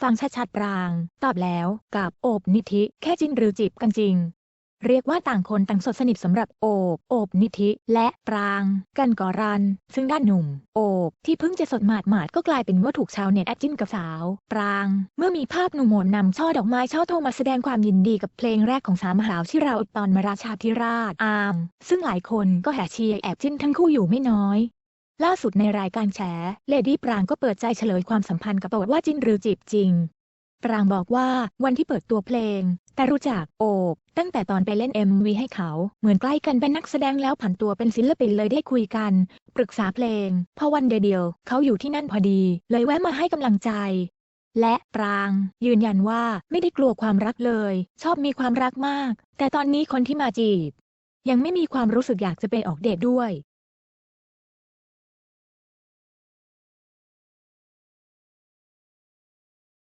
ฟังชัดๆปราง ตอบแล้วกับโอบนิธิแค่จินหรือจีบกันจริง เรียกว่าต่างคนต่างสดสนิทสำหรับโอบโอบนิธิ และปราง กันก่อรัน ซึ่งด้านหนุ่ม โอบที่เพิ่งจะสดหมาดหมาดๆก็กลายเป็นว่าถูกชาวเน็ตแอดจิ้นกับสาว ปราง เมื่อมีภาพหนุ่มโหมนนำช่อดอกไม้ช่อโทมาแสดงความยินดีกับเพลงแรกของสามหาวชิราตตรมาราชาธิราชอาม ซึ่งหลายคนก็แห่เชียร์แอบจิ้นทั้งคู่อยู่ไม่น้อย ล่าสุดในรายการแฉ เลดี้ปรางก็เปิดใจเฉลยความสัมพันธ์กับโอบว่าจินหรือจีบจริง ปรางบอกว่าวันที่เปิดตัวเพลง แต่รู้จักโอบตั้งแต่ตอนไปเล่น MV ให้เขา เหมือนใกล้กันเป็นนักแสดงแล้วผันตัวเป็นศิลปินเลยได้คุยกัน ปรึกษาเพลง พอวันเดียว เขาอยู่ที่นั่นพอดี เลยแวะมาให้กำลังใจ และปราง ยืนยันว่าไม่ได้กลัวความรักเลย ชอบมีความรักมาก แต่ตอนนี้คนที่มาจีบ ยังไม่มีความรู้สึกอยากจะไปออกเดทด้วย